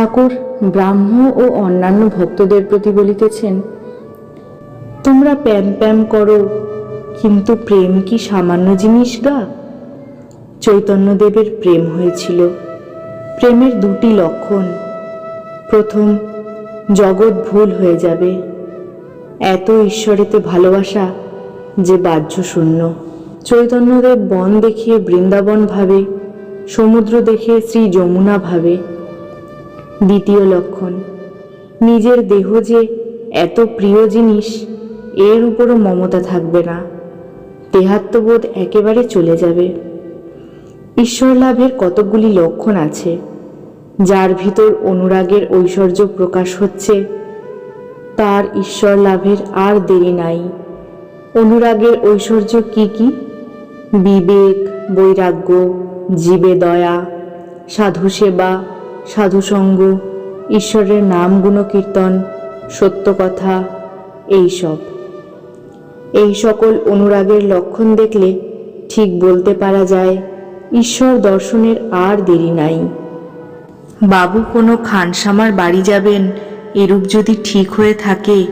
ঠাকুর, ব্রাহ্ম ও অন্যান্য ভক্তদের প্রতি বলিতেছেন, তোমরা প্যাম প্যাম করো, কিন্তু প্রেম কি সামান্য জিনিস গা? চৈতন্যদেবের প্রেম হয়েছিল। প্রেমের দুটি লক্ষণ। প্রথম, জগৎ ভুল হয়ে যাবে। এত ঈশ্বরেতে ভালোবাসা যে বাহ্য শূন্য। চৈতন্যদেব বন দেখিয়ে বৃন্দাবন ভাবে, সমুদ্র দেখে শ্রী যমুনা ভাবে দ্বিতীয় লক্ষণ। নিজের দেহ যে এত প্রিয় জিনিস, এর উপরও মমতা থাকবে না। দেহাত্মবোধ একেবারে চলে যাবে। ঈশ্বর লাভের কতকগুলি লক্ষণ আছে, যার ভিতর অনুরাগের ঐশ্বর্য প্রকাশ হচ্ছে, তার ঈশ্বর লাভের আর দেরি নাই। অনুরাগের ঐশ্বর্য কি কি? বিবেক, বৈরাগ্য জীবে দয়া সাধু সেবা সাধুসঙ্গ, ঈশ্বরের নাম গুণকীর্তন সত্য কথা এইসব। এই সকল অনুরাগের লক্ষণ দেখলে ঠিক বলতে পারা যায়, ঈশ্বর দর্শনের আর দেরি নাই। বাবু কোনো খানসামার বাড়ি যাবেন, এরূপ যদি ঠিক হয়ে থাকে,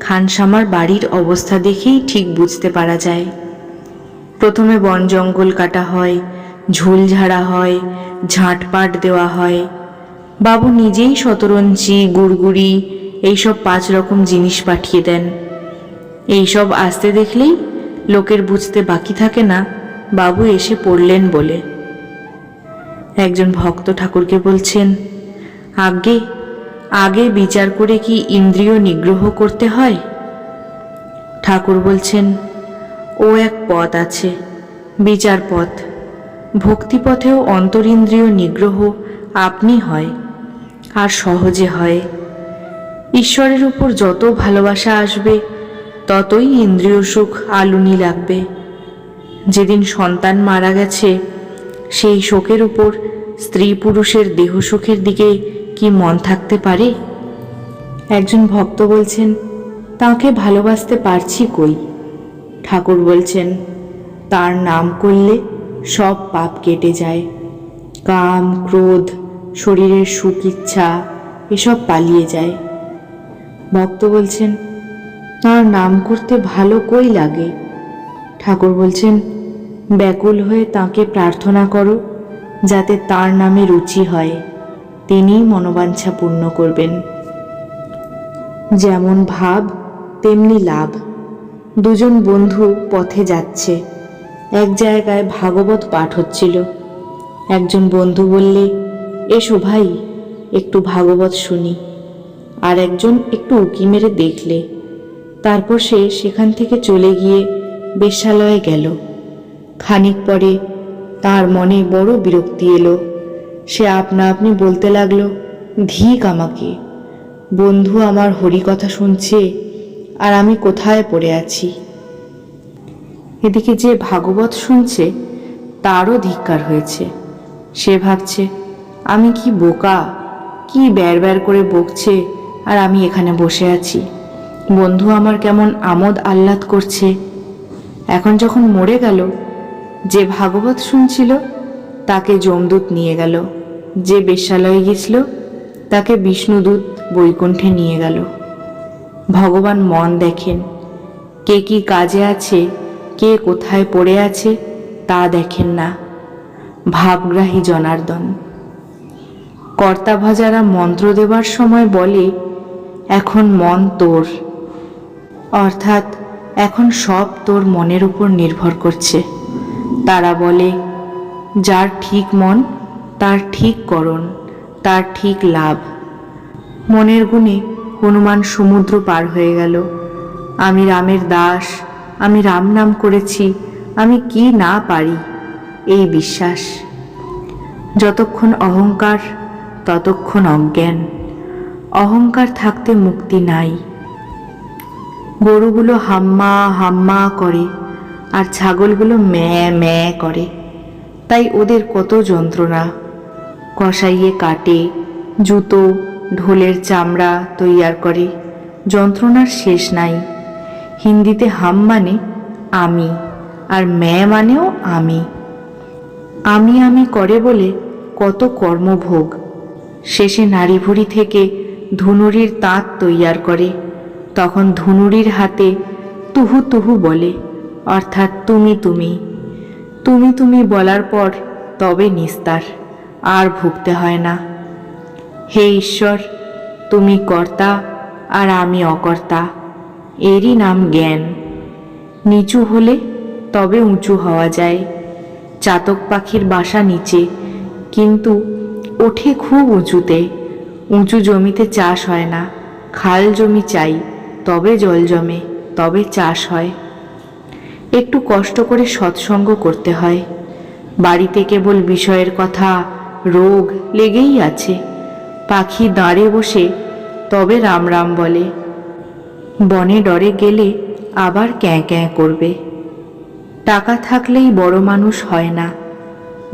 খানসামার বাড়ির অবস্থা দেখেই ঠিক বুঝতে পারা যায়। প্রথমে বন জঙ্গল কাটা হয় ঝুল ঝাড়া হয়, ঝাঁটপাট দেওয়া হয় বাবু নিজেই শতরঞ্চি গুড়গুড়ি, এইসব পাঁচ রকম জিনিস পাঠিয়ে দেন। এইসব আসতে দেখলেই লোকের বুঝতে বাকি থাকে না, বাবু এসে পড়লেন বলে। একজন ভক্ত ঠাকুরকে বলছেন আগে আগে বিচার করে কি ইন্দ্রিয় নিগ্রহ করতে হয়? ঠাকুর বলছেন, ও এক পথ আছে, বিচার পথ। ভক্তিপথেও অন্তরিন্দ্রিয় নিগ্রহ আপনি হয়। আর সহজে হয়। ঈশ্বরের উপর যত ভালোবাসা আসবে, ততই ইন্দ্রিয় সুখ আলুনি লাগবে। যেদিন সন্তান মারা গেছে, সেই শোকের উপর স্ত্রী পুরুষের দেহ সুখের দিকে কি মন থাকতে পারে? একজন ভক্ত বলছেন, তাকে ভালোবাসতে পারছি কই? ঠাকুর বলছেন, তার নাম করলে সব পাপ কেটে যায়। কাম, ক্রোধ শরীরের সুখ, ইচ্ছা এসব পালিয়ে যায়। ভক্ত বলছেন তার নাম করতে ভালো কই লাগে? ঠাকুর বলছেন, ব্যাকুল হয়ে তাকে প্রার্থনা করো, যাতে তার নামে রুচি হয়। তিনিই মনোবাঞ্ছা পূর্ণ করবেন। যেমন ভাব, তেমনি লাভ। দুজন বন্ধু পথে যাচ্ছে। এক জায়গায় ভাগবত পাঠ হচ্ছিল। একজন বন্ধু বললে এসো ভাই, একটু ভাগবত শুনি। আর একজন একটু উকি মেরে দেখলে। তারপর সে সেখান থেকে চলে গিয়ে বেশ্যালয়ে গেল। খানিক পরে তার মনে বড় বিরক্তি এলো। সে আপনা আপনি বলতে লাগল, ধিক আমাকে। বন্ধু আমার হরি কথা শুনছে আর আমি কোথায় পড়ে আছি? এদিকে যে ভাগবত শুনছে, তারও ধিক্কার হয়েছে। সে ভাবছে আমি কি বোকা? কি ব্যার ব্যার করে বকছে আর আমি এখানে বসে আছি? বন্ধু আমার কেমন আমোদ আহ্লাদ করছে। এখন যখন মরে গেল, যে ভাগবত শুনছিল, তাকে যমদূত নিয়ে গেল। যে বেশ্যালয়ে গেছিল, তাকে বিষ্ণুদূত বৈকুণ্ঠে নিয়ে গেল। ভগবান মন দেখেন। কে কি কাজে আছে, কে কোথায় পড়ে আছে, তা দেখেন না। ভাবগ্রাহী জনার্দন। কর্তাভাজারা মন্ত্র দেবার সময় বলে, এখন মন তোর। অর্থাৎ এখন সব তোর মনের উপর নির্ভর করছে। তারা বলে, যার ঠিক মন, তার ঠিক করণ, তার ঠিক লাভ। মনের গুণে হনুমান সমুদ্র পার হয়ে গেল। আমি রামের দাস, আমি রাম নাম করেছি, আমি কি না পারি? এই বিশ্বাস। যতক্ষণ অহংকার ততক্ষণ অজ্ঞান। অহংকার থাকতে মুক্তি নাই। গরুগুলো হাম্মা হাম্মা করে আর ছাগলগুলো ম্যা ম্যা করে। তাই ওদের কত যন্ত্রণা। কষাইয়ে কাটে, জুতো, ঢোলের চামড়া তৈয়ার করে। যন্ত্রণার শেষ নাই। হিন্দিতে হাম মানে আমি আর ম্যা মানেও আমি। আমি আমি করে বলে কত কর্মভোগ। শেষে নাড়িভুড়ি থেকে ধুনুরির তাঁত তৈয়ার করে। তখন ধুনুরির হাতে তুহু তুহু বলে, অর্থাৎ তুমি তুমি। তুমি তুমি বলার পর তবে নিস্তার, আর ভুগতে হয় না। হে ঈশ্বর, তুমি কর্তা আর আমি অকর্তা, এরই নাম জ্ঞান। নিচু হলে তবে উঁচু হওয়া যায়। চাতক পাখির বাসা নিচে, কিন্তু ওঠে খুব উঁচুতে। উঁচু জমিতে চাষ হয় না। খাল জমি চাই, তবে জল জমে, তবে চাষ হয়। একটু কষ্ট করে সৎসঙ্গ করতে হয়। বাড়িতে কেবল বিষয়ের কথা, রোগ লেগেই আছে। পাখি দাঁড়ে বসে, তবে রাম রাম বলে। বনে ডরে গেলে আবার ক্যাঁ ক্যাঁ করবে। টাকা থাকলেই বড় মানুষ হয় না।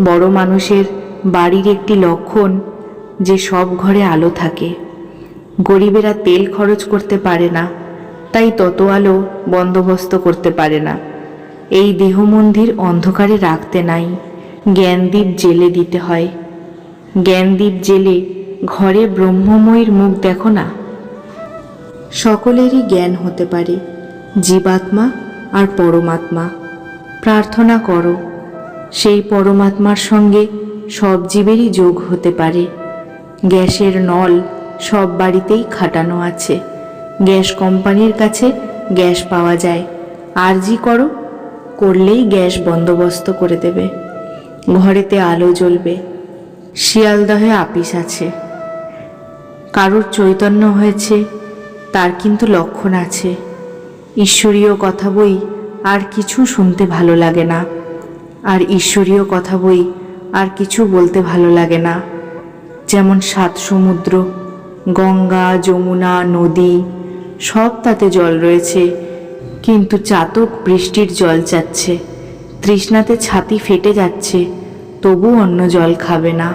বড় মানুষের বাড়ির একটি লক্ষণ যে সব ঘরে আলো থাকে। গরিবেরা তেল খরচ করতে পারে না, তাই তত আলো বন্দোবস্ত করতে পারে না। এই দেহ মন্দির অন্ধকারে রাখতে নাই, জ্ঞানদীপ জেলে দিতে হয়। জ্ঞানদীপ জেলে ঘরে ব্রহ্মময়ীর মুখ দেখো না? সকলেরই জ্ঞান হতে পারে, জীবাত্মা আর পরমাত্মা। প্রার্থনা করো, সেই পরমাত্মার সঙ্গে সব জীবেরই যোগ হতে পারে। গ্যাসের নল সব বাড়িতেই খাটানো আছে। গ্যাস কোম্পানির কাছে গ্যাস পাওয়া যায়। আরজি করো, করলেই গ্যাস বন্দোবস্ত করে দেবে। ঘরেতে আলো জ্বলবে। শিয়ালদহে আপিস আছে। কারোর চৈতন্য হয়েছে, তার কিন্তু লক্ষণ আছে। ঈশ্বরীয় কথা বই আর কিছু শুনতে ভালো লাগে না। আর ঈশ্বরীয় কথা বই আর কিছু বলতে ভালো লাগে না। যেমন সাত সমুদ্র, গঙ্গা, যমুনা, নদী, সব তাতে জল রয়েছে, কিন্তু চাতক বৃষ্টির জল চাচ্ছে। তৃষ্ণাতে ছাতি ফেটে যাচ্ছে, তবু অন্য জল খাবে না।